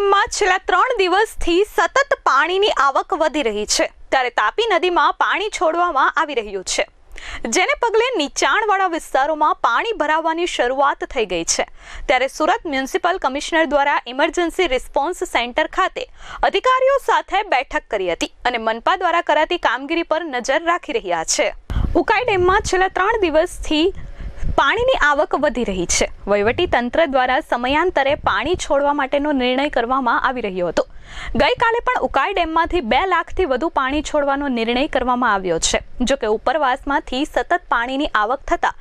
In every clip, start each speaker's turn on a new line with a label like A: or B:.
A: ડેમમાં છેલ્લા ત્રણ દિવસથી સતત પાણીની આવક વધી રહી છે. ત્યારે તાપી નદીમાં પાણી છોડવામાં આવી રહ્યું છે. જેને પગલે નીચાણવાળા વિસ્તારોમાં પાણી ભરાવાની શરૂઆત થઈ ગઈ છે. ત્યારે સુરત મ્યુનિસિપલ કમિશનર દ્વારા ઇમરજન્સી રિસ્પોન્સ સેન્ટર ખાતે અધિકારીઓ સાથે બેઠક કરી હતી અને મનપા દ્વારા કરાતી કામગીરી પર નજર રાખી રહ્યા છે. ઉકાઈ ડેમમાં છેલ્લા ત્રણ દિવસથી પાણીની આવક વધી રહી છે. વહીવટી તંત્ર દ્વારા સમયાંતરે પાણી છોડવા માટેનો નિર્ણય કરવામાં આવી રહ્યો હતો. ગઈકાલે પણ ઉકાઈ ડેમમાંથી બે લાખથી વધુ પાણી છોડવાનો નિર્ણય કરવામાં આવ્યો છે. જો કે ઉપરવાસમાંથી સતત પાણીની આવક થતાં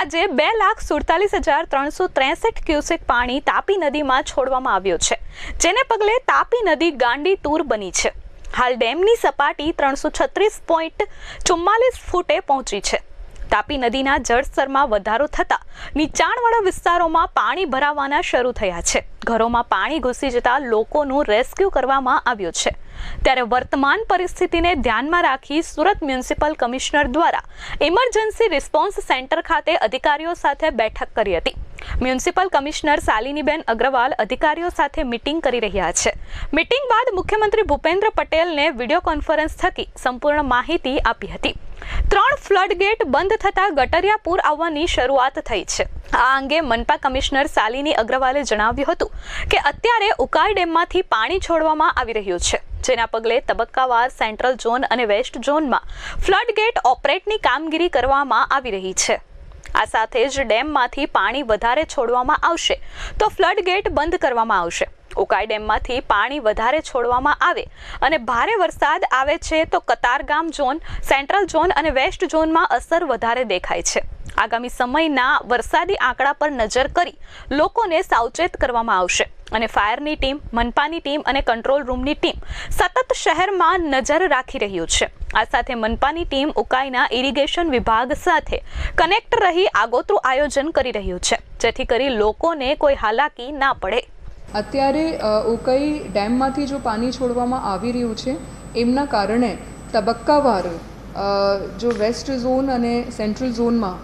A: આજે બે લાખ સુડતાલીસ હજાર ત્રણસો ત્રેસઠ ક્યુસેક પાણી તાપી નદીમાં છોડવામાં આવ્યું છે. જેને પગલે તાપી નદી ગાંડી તૂર બની છે. હાલ ડેમની સપાટી ત્રણસો છત્રીસ પોઈન્ટ ચુમ્માલીસ ફૂટે પહોંચી છે. તાપી નદીના જળસ્તરમાં વધારો થતાં નીચાણવાળા વિસ્તારોમાં પાણી ભરાવાના શરૂ થયા છે. ઘરોમાં પાણી ઘૂસી જતા લોકોનું રેસ્ક્યુ કરવામાં આવ્યું છે. ત્યારે વર્તમાન પરિસ્થિતિને ધ્યાનમાં રાખી સુરત મ્યુનિસિપલ કમિશનર દ્વારા ઇમરજન્સી રિસ્પોન્સ સેન્ટર ખાતે અધિકારીઓ સાથે બેઠક કરી હતી. મ્યુનિસિપલ કમિશનર શાલિનીબેન અગ્રવાલ અધિકારીઓ સાથે મિટિંગ કરી રહ્યા છે. મીટિંગ બાદ મુખ્યમંત્રી ભૂપેન્દ્ર પટેલને વીડિયો કોન્ફરન્સ થકી સંપૂર્ણ માહિતી આપી હતી. ત્રણ ફ્લડ ગેટ બંધ થતાં ગટરિયા પૂર આવવાની શરૂઆત થઈ છે. આ અંગે મનપા કમિશનર શાલિની અગ્રવાલે જણાવ્યું હતું કે અત્યારે ઉકાઈ ડેમમાંથી પાણી છોડવામાં આવી રહ્યું છે. જેના પગલે તબક્કાવાર સેન્ટ્રલ ઝોન અને વેસ્ટ ઝોનમાં ફ્લડ ગેટ ઓપરેટની કામગીરી કરવામાં આવી રહી છે. આ સાથે જ ડેમમાંથી પાણી વધારે છોડવામાં આવશે. તો ફ્લડ ગેટ બંધ કરવામાં આવશે. ઉકાઈ ડેમમાંથી પાણી વધારે છોડવામાં આવે અને ભારે વરસાદ આવે છે તો કતારગામ ઝોન, સેન્ટ્રલ ઝોન અને વેસ્ટ ઝોનમાં અસર વધારે દેખાય છે. આગામી સમયના વરસાદી આંકડા પર નજર કરી લોકોને સાવચેત કરવામાં આવશે અને ફાયરની ટીમ, મનપાની ટીમ અને કંટ્રોલ રૂમની ટીમ સતત શહેરમાં નજર રાખી રહ્યું છે. આ સાથે મનપાની ટીમ ઉકાઈના ઇરિગેશન વિભાગ સાથે કનેક્ટ રહી આગોતરું આયોજન કરી રહ્યું છે, જેથી કરી લોકોને કોઈ હાલાકી ના પડે.
B: અત્યારે ઉકાઈ ડેમમાંથી જો પાણી છોડવામાં આવી રહ્યું છે, એમના કારણે તબક્કાવાર જો વેસ્ટ ઝોન અને સેન્ટ્રલ ઝોનમાં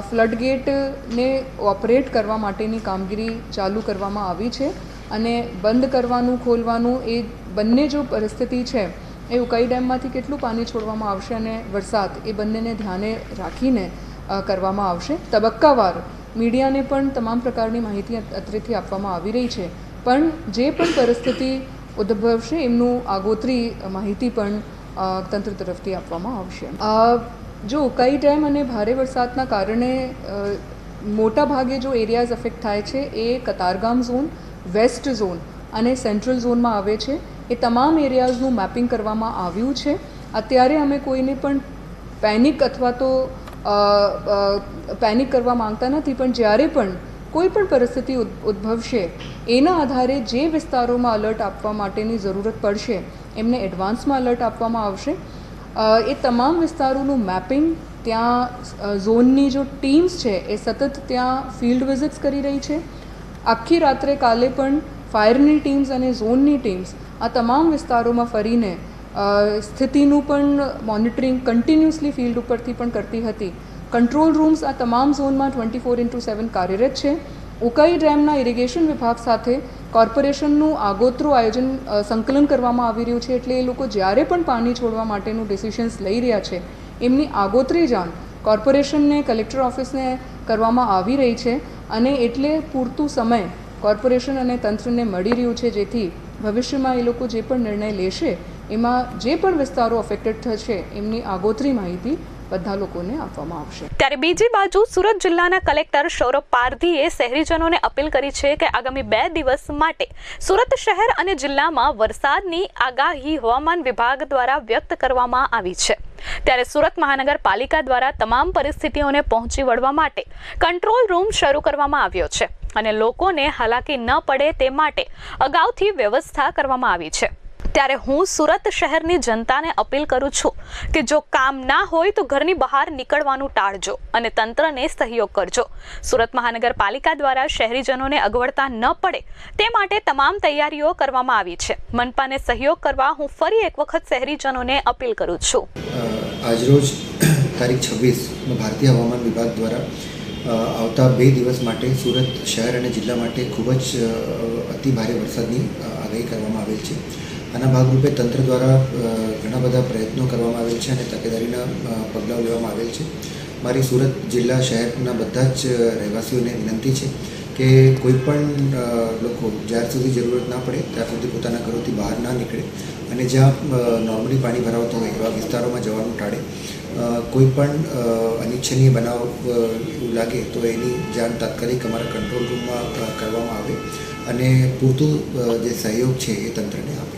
B: ફ્લડગેટને ઓપરેટ કરવા માટેની કામગીરી ચાલુ કરવામાં આવી છે અને બંધ કરવાનું, ખોલવાનું એ બંને જો પરિસ્થિતિ છે, એ ઉકાઈ ડેમમાંથી કેટલું પાણી છોડવામાં આવશે અને વરસાદ એ બંનેને ધ્યાને રાખીને કરવામાં આવશે. તબક્કાવાર મીડિયાને પણ તમામ પ્રકારની માહિતી અત- અત્રેથી આપવામાં આવી રહી છે. પણ જે પણ પરિસ્થિતિ ઉદ્ભવશે, એમનું આગોતરી માહિતી પણ તંત્ર તરફથી આપવામાં આવશે. જો ઉકાઈ ડેમ અને ભારે વરસાદના કારણે મોટા ભાગે જો એરિયાઝ અફેક્ટ થાય છે, એ કતારગામ ઝોન, વેસ્ટ ઝોન અને સેન્ટ્રલ ઝોનમાં આવે છે. એ તમામ એરિયાઝનું મેપિંગ કરવામાં આવ્યું છે. અત્યારે અમે કોઈને પણ પેનિક અથવા તો પેનિક કરવા માંગતા નથી, પણ જ્યારે પણ કોઈ પણ પરિસ્થિતિ ઉદ- ઉદ્ભવશે, એના આધારે જે વિસ્તારોમાં અલર્ટ આપવા માટેની જરૂરત પડશે, એમને એડવાન્સમાં અલર્ટ આપવામાં આવશે. એ તમામ વિસ્તારોનું મેપિંગ ત્યાં ઝોનની જો ટીમ્સ છે, એ સતત ત્યાં ફિલ્ડ વિઝિટ્સ કરી રહી છે. આખી રાત્રે કાલે પણ ફાયરની ટીમ્સ અને ઝોનની ટીમ્સ આ તમામ વિસ્તારોમાં ફરીને સ્થિતિનું પણ મોનિટરિંગ કન્ટિન્યુઅસલી ફિલ્ડ ઉપરથી પણ કરતી હતી. કંટ્રોલ રૂમ્સ આ તમામ ઝોનમાં ટ્વેન્ટી ફોર ઇન્ટુ સેવન કાર્યરત છે. ઉકાઈ ડેમના ઇરિગેશન વિભાગ સાથે કોર્પોરેશનનું આગોતરું આયોજન સંકલન કરવામાં આવી રહ્યું છે એટલે એ લોકો જ્યારે પણ પાણી છોડવા માટેનું ડિસિશન્સ લઈ રહ્યા છે, એમની આગોતરી જાણ કોર્પોરેશનને કલેક્ટર ઓફિસને કરવામાં આવી રહી છે અને એટલે પૂરતું સમય કોર્પોરેશન અને તંત્રને મળી રહ્યું છે જેથી ભવિષ્યમાં એ લોકો જે પણ નિર્ણય લેશે, એમાં જે પણ વિસ્તારો અફેક્ટેડ થશે, એમની આગોતરી માહિતી બધા લોકોને આપવામાં આવશે.
A: ત્યારે બીજી બાજુ સુરત જિલ્લાના કલેક્ટર સૌરભ પારધીએ શહેરીજનોને અપીલ કરી છે કે આગામી બે દિવસ માટે સુરત શહેર અને જિલ્લામાં વરસાદની આગાહી હવામાન વિભાગ દ્વારા વ્યક્ત કરવામાં આવી છે. ત્યારે સુરત મહાનગરપાલિકા દ્વારા તમામ પરિસ્થિતિઓને પહોંચી વળવા માટે કંટ્રોલ રૂમ શરૂ કરવામાં આવ્યો છે અને લોકોને હાલાકી ન પડે તે માટે અગાઉથી વ્યવસ્થા કરવામાં આવી છે. ત્યારે હું સુરત શહેરની જનતાને અપીલ કરું છું કે જો કામ ના હોય તો ઘરની બહાર નીકળવાનું ટાળજો અને તંત્રને સહયોગ કરજો. સુરત મહાનગરપાલિકા દ્વારા શહેરીજનોને અગવડતા ન પડે તે માટે તમામ તૈયારીઓ કરવામાં આવી છે. મનપાને સહયોગ કરવા હું ફરી એક વખત શહેરીજનોને અપીલ કરું છું.
C: આજરોજ તારીખ છવ્વીસ ભારતીય હવામાન વિભાગ દ્વારા આવતા બે દિવસ માટે સુરત શહેર અને જિલ્લા માટે ખૂબ જ અતિ ભારે વરસાદની આગાહી કરવામાં આવેલ છે. આના ભાગરૂપે તંત્ર દ્વારા ઘણા બધા પ્રયત્નો કરવામાં આવેલ છે અને તકેદારીના પગલાં લેવામાં આવેલ છે. મારી સુરત જિલ્લા શહેરના બધા જ રહેવાસીઓને વિનંતી છે કે કોઈ પણ લોકો જ્યાર સુધી જરૂરત ના પડે, ત્યાં સુધી પોતાના ઘરોથી બહાર ના નીકળે અને જ્યાં નોર્મલી પાણી ભરાવતું હોય એવા વિસ્તારોમાં જવાનું ટાળે. કોઈ પણ અનિચ્છનીય બનાવ એવું લાગે તો એની જાણ તાત્કાલિક અમારા કંટ્રોલ રૂમમાં કરવામાં આવે અને પૂરતું જે સહયોગ છે એ તંત્રને આપે.